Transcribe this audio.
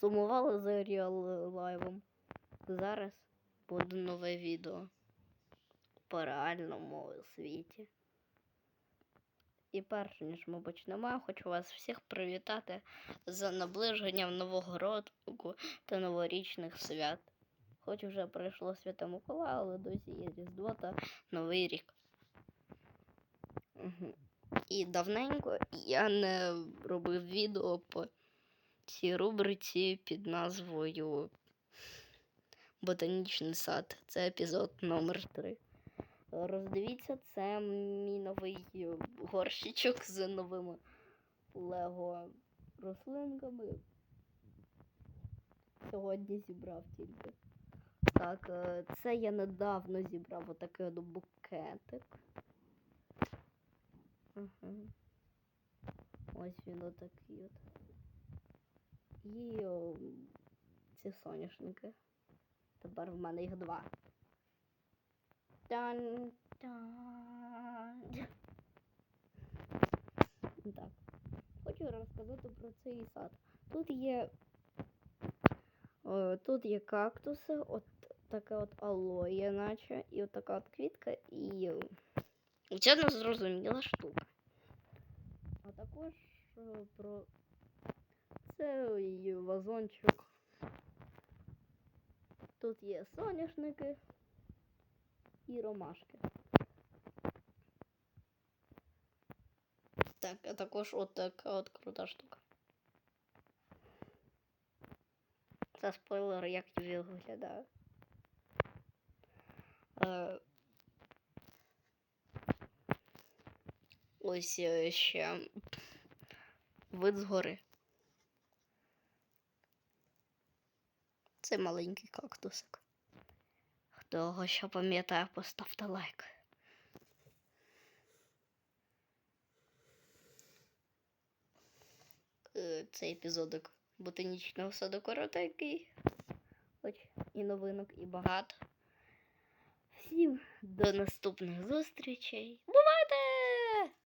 сумували за Real Live. Зараз буде нове відео по реальному світі. І перш ніж ми почнемо, хочу вас всіх привітати за наближенням нового року та новорічних свят. Хоч вже пройшло Свято Миколая, але досі є Різдво та Новий рік. І давненько я не робив відео по цій рубриці під назвою Ботанічний сад. Це епізод номер 3. Роздивіться, це мій новий е, горщичок з новими лего рослинками. Сьогодні зібрав тільки. Так, е, це я недавно зібрав отакий от букетик. Угу. Ось він отакий от. І о, ці соняшники. Тепер в мене їх два. Тан тан. Так. Хочу розказати про цей сад. Тут є. О, тут є кактуси, от таке от алоє, наче, і от така от квітка, і е, це незрозуміла штука. А також е, про цей вазончик. Тут є соняшники і ромашки. Так, а також от така от крута штука. Це спойлер, як він виглядає. Е, ось е, ще вид згори. Це маленький кактусик. Хто його ще пам'ятає, поставте лайк. Е, Цей епізодик ботанічного саду коротенький. Хоч і новинок, і багато. Всім до наступних зустрічей.